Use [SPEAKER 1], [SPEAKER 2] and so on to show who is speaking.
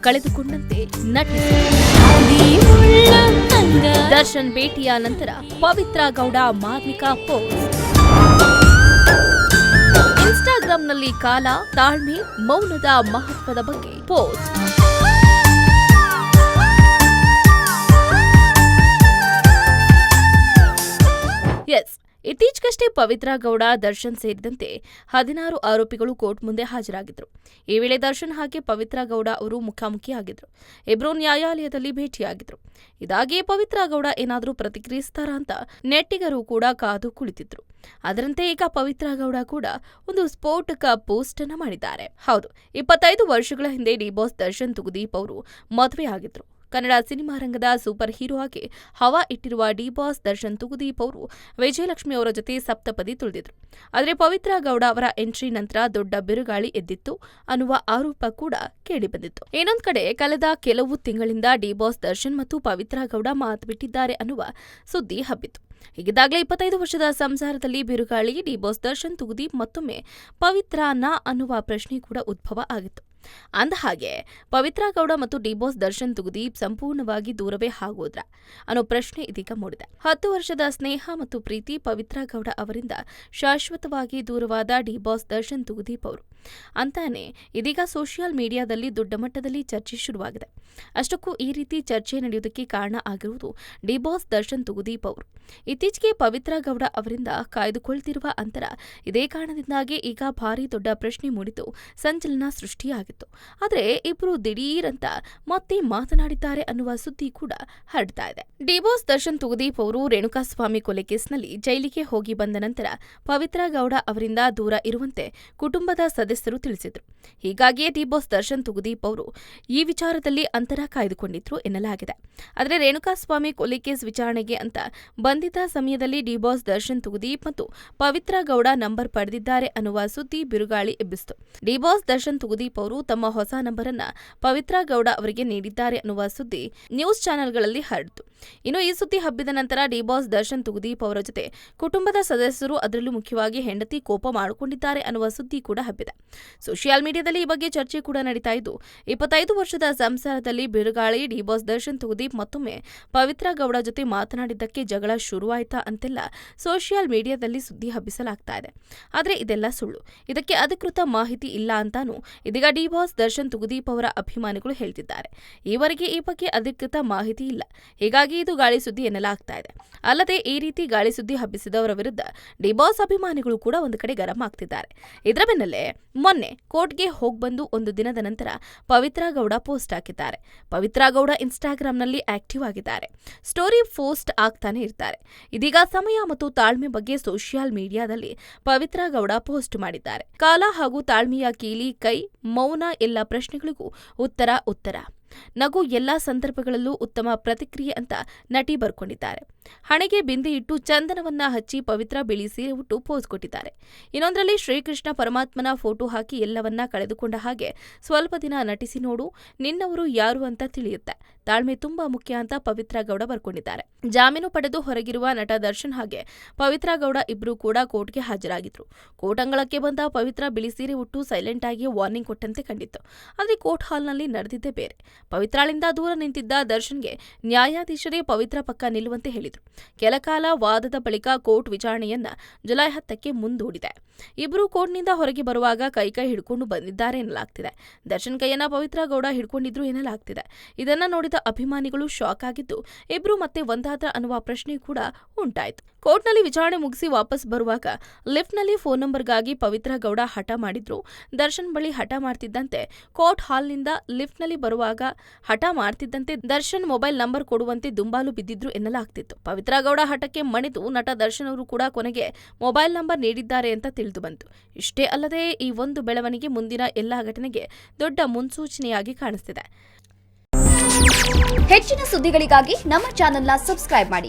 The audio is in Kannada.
[SPEAKER 1] ಕಳೆದುಕೊಂಡಂತೆ ನಟಿಸಿದರು ದರ್ಶನ್ ಭೇಟಿಯ ನಂತರ ಪವಿತ್ರ ಗೌಡ ಮಾರ್ಮಿಕ ಪೋಸ್ಟ್ ಇನ್ಸ್ಟಾಗ್ರಾಂನಲ್ಲಿ ಕಾಲ ತಾಳ್ಮೆ, ಮೌನದ ಮಹತ್ವದ ಬಗ್ಗೆ ಪೋಸ್ಟ್ ಇತ್ತೀಚೆಗಷ್ಟೇ ಪವಿತ್ರ ಗೌಡ ದರ್ಶನ್ ಸೇರಿದಂತೆ ಹದಿನಾರು ಆರೋಪಿಗಳು ಕೋರ್ಟ್ ಮುಂದೆ ಹಾಜರಾಗಿದ್ದರು. ಈ ವೇಳೆ ದರ್ಶನ್ ಹಾಗೆ ಪವಿತ್ರ ಗೌಡ ಅವರು ಮುಖಾಮುಖಿಯಾಗಿದ್ದರು. ಇಬ್ಬರು ನ್ಯಾಯಾಲಯದಲ್ಲಿ ಭೇಟಿಯಾಗಿದ್ದರು. ಇದಾಗಿ ಪವಿತ್ರ ಗೌಡ ಏನಾದರೂ ಪ್ರತಿಕ್ರಿಯಿಸ್ತಾರಾ ಅಂತ ನೆಟ್ಟಿಗರು ಕೂಡ ಕಾದು ಕುಳಿತಿದ್ರು. ಅದರಂತೆ ಈಗ ಪವಿತ್ರ ಗೌಡ ಕೂಡ ಒಂದು ಸ್ಫೋಟಕ ಪೋಸ್ಟ್ ಅನ್ನ ಮಾಡಿದ್ದಾರೆ. ಹೌದು, ಇಪ್ಪತ್ತೈದು ವರ್ಷಗಳ ಹಿಂದೆ ಡಿಬಾಸ್ ದರ್ಶನ್ ತುಗುದೀಪ್ ಅವರು ಮದುವೆಯಾಗಿದ್ರು. ಕನ್ನಡ ಸಿನಿಮಾ ರಂಗದ ಸೂಪರ್ ಹೀರೋ ಆಗಿ ಹವಾ ಇಟ್ಟಿರುವ ಡಿ ಬಾಸ್ ದರ್ಶನ್ ತುಗುದೀಪ್ ಅವರು ವಿಜಯಲಕ್ಷ್ಮಿ ಅವರ ಜೊತೆ ಸಪ್ತಪದಿ ತುಳಿದಿದ್ರು. ಆದರೆ ಪವಿತ್ರ ಗೌಡ ಅವರ ಎಂಟ್ರಿ ನಂತರ ದೊಡ್ಡ ಬಿರುಗಾಳಿ ಎದ್ದಿತ್ತು. ಅನ್ನುವ ಆರೋಪ ಕೂಡ ಕೇಳಿಬಂದಿತ್ತು ಇನ್ನೊಂದು ಕಡೆ ಕಳೆದ ಕೆಲವು ತಿಂಗಳಿಂದ ಡಿ ಬಾಸ್ ದರ್ಶನ್ ಮತ್ತು ಪವಿತ್ರ ಗೌಡ ಮಾತು ಬಿಟ್ಟಿದ್ದಾರೆ ಅನ್ನುವ ಸುದ್ದಿ ಹಬ್ಬಿತ್ತು. ಹೀಗಿದ್ದಾಗಲೇ ಇಪ್ಪತ್ತೈದು ವರ್ಷದ ಸಂಸಾರದಲ್ಲಿ ಬಿರುಗಾಳಿ, ಡಿ ಬಾಸ್ ದರ್ಶನ್, ತುಗುದೀಪ್ ಮತ್ತೊಮ್ಮೆ ನಾ ಅನ್ನುವ ಪ್ರಶ್ನೆ ಕೂಡ ಉದ್ಭವ ಆಗಿತ್ತು. ಅಂದಹಾಗೆ, ಪವಿತ್ರಾ ಗೌಡ ಮತ್ತು ಡಿಬೋಸ್ ದರ್ಶನ್ ತುಗುದೀಪ್ ಸಂಪೂರ್ಣವಾಗಿ ದೂರವೇ ಆಗೋದ್ರ ಅನ್ನೋ ಪ್ರಶ್ನೆ ಇದೀಗ ಮೂಡಿದೆ. ಹತ್ತು ವರ್ಷದ ಸ್ನೇಹ ಮತ್ತು ಪ್ರೀತಿ ಪವಿತ್ರಾ ಗೌಡ ಅವರಿಂದ ಶಾಶ್ವತವಾಗಿ ದೂರವಾದ ಡಿಬಾಸ್ ದರ್ಶನ್ ತುಗುದೀಪ್ ಅವರು ಅಂತಾನೆ ಇದೀಗ ಸೋಷಿಯಲ್ ಮೀಡಿಯಾದಲ್ಲಿ ದೊಡ್ಡ ಮಟ್ಟದಲ್ಲಿ ಚರ್ಚೆ ಶುರುವಾಗಿದೆ. ಅಷ್ಟಕ್ಕೂ ಈ ರೀತಿ ಚರ್ಚೆ ನಡೆಯುವುದಕ್ಕೆ ಕಾರಣ ಆಗಿರುವುದು ಡಿಬಾಸ್ ದರ್ಶನ್ ತುಗುದೀಪ್ ಅವರು. ಇತ್ತೀಚೆಗೆ ಪವಿತ್ರ ಗೌಡ ಅವರಿಂದ ಕಾಯ್ದುಕೊಳ್ತಿರುವ ಅಂತರ ಇದೇ ಕಾರಣದಿಂದಾಗಿ ಈಗ ಭಾರಿ ದೊಡ್ಡ ಪ್ರಶ್ನೆ ಮೂಡಿದ್ದು ಸಂಚಲನ ಸೃಷ್ಟಿಯಾಗಿತ್ತು. ಆದರೆ ಇಬ್ಬರು ದಿಢೀರಂತ ಮತ್ತೆ ಮಾತನಾಡಿದ್ದಾರೆ ಅನ್ನುವ ಸುದ್ದಿ ಕೂಡ ಹರಡ್ತಾ ಇದೆ. ಡಿಬೋಸ್ ದರ್ಶನ್ ತುಗುದೀಪ್ ಅವರು ರೇಣುಕಾಸ್ವಾಮಿ ಕೊಲೆ ಕೇಸ್ನಲ್ಲಿ ಜೈಲಿಗೆ ಹೋಗಿ ಬಂದ ನಂತರ ಪವಿತ್ರ ಗೌಡ ಅವರಿಂದ ದೂರ ಇರುವಂತೆ ಕುಟುಂಬದ ಸದಸ್ಯರು ತಿಳಿಸಿದರು. ಹೀಗಾಗಿಯೇ ಡಿಬೋಸ್ ದರ್ಶನ್ ತುಗುದೀಪ್ ಅವರು ಈ ವಿಚಾರದಲ್ಲಿ ಅಂತರ ಕಾಯ್ದುಕೊಂಡಿದ್ರು ಎನ್ನಲಾಗಿದೆ. ಆದರೆ ರೇಣುಕಾಸ್ವಾಮಿ ಕೊಲೆ ಕೇಸ್ ವಿಚಾರಣೆಗೆ ಅಂತ ಬಂಧಿತ ಸಮಯದಲ್ಲಿ ಡಿಬಾಸ್ ದರ್ಶನ್ ತುಗುದೀಪ್ ಮತ್ತು ಪವಿತ್ರ ಗೌಡ ನಂಬರ್ ಪಡೆದಿದ್ದಾರೆ ಅನ್ನುವ ಸುದ್ದಿ ಬಿರುಗಾಳಿ ಎಬ್ಬಿಸಿತು. ಡಿಬಾಸ್ ದರ್ಶನ್ ತುಗುದೀಪ್ ಅವರು ತಮ್ಮ ಹೊಸ ನಂಬರ್ ಅನ್ನ ಪವಿತ್ರ ಗೌಡ ಅವರಿಗೆ ನೀಡಿದ್ದಾರೆ ಅನ್ನುವ ಸುದ್ದಿ ನ್ಯೂಸ್ ಚಾನೆಲ್ಗಳಲ್ಲಿ ಹರಡಿತು. ಇನ್ನು ಈ ಸುದ್ದಿ ಹಬ್ಬಿದ ನಂತರ ಡಿಬಾಸ್ ದರ್ಶನ್ ತುಗುದೀಪ್ ಅವರ ಜೊತೆ ಕುಟುಂಬದ ಸದಸ್ಯರು ಅದರಲ್ಲೂ ಮುಖ್ಯವಾಗಿ ಹೆಂಡತಿ ಕೋಪ ಮಾಡಿಕೊಂಡಿದ್ದಾರೆ ಅನ್ನುವ ಸುದ್ದಿ ಕೂಡ ಹಬ್ಬಿದೆ. ಸೋಷಿಯಲ್ ಮೀಡಿಯಾದಲ್ಲಿ ಈ ಬಗ್ಗೆ ಚರ್ಚೆ ಕೂಡ ನಡೀತಾ ಇದ್ದು, ಇಪ್ಪತ್ತೈದು ವರ್ಷದ ಸಂಸಾರದಲ್ಲಿ ಬಿರುಗಾಳಿ ಡಿಬಾಸ್ ದರ್ಶನ್ ತುಗುದೀಪ್ ಮತ್ತೊಮ್ಮೆ ಪವಿತ್ರ ಗೌಡ ಜೊತೆ ಮಾತನಾಡಿದ್ದಕ್ಕೆ ಜಗಳ ಶುರುವಾಯಿತಾ ಅಂತೆಲ್ಲ ಸೋಷಿಯಲ್ ಮೀಡಿಯಾದಲ್ಲಿ ಸುದ್ದಿ ಹಬ್ಬಿಸಲಾಗ್ತಾ ಇದೆ. ಆದರೆ ಇದೆಲ್ಲ ಸುಳ್ಳು. ಇದಕ್ಕೆ ಅಧಿಕೃತ ಮಾಹಿತಿ ಇಲ್ಲ ಅಂತಾನೂ ಇದೀಗ ಡಿಬಾಸ್ ದರ್ಶನ್ ತುಗುದೀಪ್ ಅವರ ಅಭಿಮಾನಿಗಳು ಹೇಳ್ತಿದ್ದಾರೆ. ಈವರೆಗೆ ಈ ಬಗ್ಗೆ ಅಧಿಕೃತ ಮಾಹಿತಿ ಇಲ್ಲ. ಹೀಗಾಗಿ ಇದು ಗಾಳಿ ಸುದ್ದಿ ಎನ್ನಲಾಗ್ತಾ ಇದೆ. ಅಲ್ಲದೆ ಈ ರೀತಿ ಗಾಳಿ ಸುದ್ದಿ ಹಬ್ಬಿಸಿದವರ ವಿರುದ್ಧ ಡಿಬಾಸ್ ಅಭಿಮಾನಿಗಳು ಕೂಡ ಒಂದು ಕಡೆ ಗರಂ ಆಗ್ತಿದ್ದಾರೆ. ಇದರ ಬೆನ್ನಲ್ಲೇ ಮೊನ್ನೆ ಕೋರ್ಟ್ಗೆ ಹೋಗ್ಬಂದು ಒಂದು ದಿನದ ನಂತರ ಪವಿತ್ರ ಗೌಡ ಪೋಸ್ಟ್ ಹಾಕಿದ್ದಾರೆ. ಪವಿತ್ರ ಗೌಡ ಇನ್ಸ್ಟಾಗ್ರಾಂನಲ್ಲಿ ಆಕ್ಟಿವ್ ಆಗಿದ್ದಾರೆ. ಸ್ಟೋರಿ ಪೋಸ್ಟ್ ಆಗ್ತಾನೆ ಇರ್ತಾರೆ. ಇದೀಗ ಸಮಯ ಮತ್ತು ತಾಳ್ಮೆ ಬಗ್ಗೆ ಸೋಷಿಯಲ್ ಮೀಡಿಯಾದಲ್ಲಿ ಪವಿತ್ರ ಗೌಡ ಪೋಸ್ಟ್ ಮಾಡಿದ್ದಾರೆ. ಕಾಲ ಹಾಗೂ ತಾಳ್ಮೆಯ ಕೀಲಿ ಕೈ, ಮೌನ, ಎಲ್ಲ ಪ್ರಶ್ನೆಗಳಿಗೂ ಉತ್ತರ ಉತ್ತರ. ನಗು ಎಲ್ಲಾ ಸಂದರ್ಭಗಳಲ್ಲೂ ಉತ್ತಮ ಪ್ರತಿಕ್ರಿಯೆ ಅಂತ ನಟಿ ಬರ್ಕೊಂಡಿದ್ದಾರೆ. ಹಣೆಗೆ ಬಿಂದಿ ಇಟ್ಟು ಚಂದನವನ್ನ ಹಚ್ಚಿ ಪವಿತ್ರ ಬಿಳಿ ಸೀರೆ ಉಟ್ಟು ಪೋಸ್ ಕೊಟ್ಟಿದ್ದಾರೆ. ಇನ್ನೊಂದರಲ್ಲಿ ಶ್ರೀಕೃಷ್ಣ ಪರಮಾತ್ಮನ ಫೋಟೋ ಹಾಕಿ ಎಲ್ಲವನ್ನ ಕಳೆದುಕೊಂಡ ಹಾಗೆ ಸ್ವಲ್ಪ ದಿನ ನಟಿಸಿ ನೋಡು, ನಿನ್ನವರು ಯಾರು ಅಂತ ತಿಳಿಯುತ್ತೆ. ತಾಳ್ಮೆ ತುಂಬಾ ಮುಖ್ಯ ಅಂತ ಪವಿತ್ರ ಗೌಡ ಬರ್ಕೊಂಡಿದ್ದಾರೆ. ಜಾಮೀನು ಪಡೆದು ಹೊರಗಿರುವ ನಟ ದರ್ಶನ್ ಹಾಗೆ ಪವಿತ್ರ ಗೌಡ ಇಬ್ರು ಕೂಡ ಕೋರ್ಟ್ಗೆ ಹಾಜರಾಗಿದ್ರು. ಕೋರ್ಟ್ ಅಂಗಳಕ್ಕೆ ಬಂದ ಪವಿತ್ರ ಬಿಳಿ ಸೀರೆ ಉಟ್ಟು ಸೈಲೆಂಟ್ ಆಗಿ ವಾರ್ನಿಂಗ್ ಕೊಟ್ಟಂತೆ ಕಂಡಿತ್ತು. ಆದರೆ ಕೋರ್ಟ್ ಹಾಲ್ನಲ್ಲಿ ನಡೆದಿದ್ದೇ ಬೇರೆ. ಪವಿತ್ರಾಳಿಂದ ದೂರ ನಿಂತಿದ್ದ ದರ್ಶನ್ಗೆ ನ್ಯಾಯಾಧೀಶರೇ ಪವಿತ್ರ ಪಕ್ಕ ನಿಲ್ಲುವಂತೆ ಹೇಳಿದರು. ಕೆಲಕಾಲ ವಾದದ ಬಳಿಕ ಕೋರ್ಟ್ ವಿಚಾರಣೆಯನ್ನ ಜುಲೈ ಹತ್ತಕ್ಕೆ ಮುಂದೂಡಿದೆ. ಇಬ್ಬರು ಕೋರ್ಟ್ನಿಂದ ಹೊರಗೆ ಬರುವಾಗ ಕೈ ಕೈ ಹಿಡ್ಕೊಂಡು ಬಂದಿದ್ದಾರೆ ಎನ್ನಲಾಗ್ತಿದೆ. ದರ್ಶನ್ ಕೈಯನ್ನ ಪವಿತ್ರ ಗೌಡ ಹಿಡ್ಕೊಂಡಿದ್ರು ಎನ್ನಲಾಗ್ತಿದೆ. ಇದನ್ನ ನೋಡಿದ ಅಭಿಮಾನಿಗಳು ಶಾಕ್ ಆಗಿದ್ದು, ಇಬ್ರು ಮತ್ತೆ ಒಂದಾದ್ರ ಅನ್ನುವ ಪ್ರಶ್ನೆ ಕೂಡ ಉಂಟಾಯಿತು. ಕೋರ್ಟ್ನಲ್ಲಿ ವಿಚಾರಣೆ ಮುಗಿಸಿ ವಾಪಸ್ ಬರುವಾಗ ಲಿಫ್ಟ್ನಲ್ಲಿ ಫೋನ್ ನಂಬರ್ಗಾಗಿ ಪವಿತ್ರ ಗೌಡ ಹಠ ಮಾಡಿದ್ರು. ದರ್ಶನ್ ಬಳಿ ಹಠ ಮಾಡ್ತಿದ್ದಂತೆ ಕೋರ್ಟ್ ಹಾಲ್ನಿಂದ ಲಿಫ್ಟ್ನಲ್ಲಿ ಬರುವಾಗ ಹಠ ಮಾಡ್ತಿದ್ದಂತೆ ದರ್ಶನ್ ಮೊಬೈಲ್ ನಂಬರ್ ಕೊಡುವಂತೆ ದುಂಬಾಲು ಬಿದ್ದಿದ್ರು ಎನ್ನಲಾಗ್ತಿತ್ತು. ಪವಿತ್ರ ಗೌಡ ಹಠಕ್ಕೆ ಮಣಿದು ನಟ ದರ್ಶನ್ ಅವರು ಕೂಡ ಕೊನೆಗೆ ಮೊಬೈಲ್ ನಂಬರ್ ನೀಡಿದ್ದಾರೆ ಅಂತ ತಿಳಿದು ಬಂತು. ಇಷ್ಟೇ ಅಲ್ಲದೆ ಈ ಒಂದು ಬೆಳವಣಿಗೆ ಮುಂದಿನ ಎಲ್ಲಾ ಘಟನೆಗೆ ದೊಡ್ಡ ಮುನ್ಸೂಚನೆಯಾಗಿ ಕಾಣಿಸ್ತಿದೆ.
[SPEAKER 2] ಹೆಚ್ಚಿನ ಸುದ್ದಿಗಳಿಗಾಗಿ ನಮ್ಮ ಚಾನೆಲ್ನ ಸಬ್ಸ್ಕ್ರೈಬ್ ಮಾಡಿ.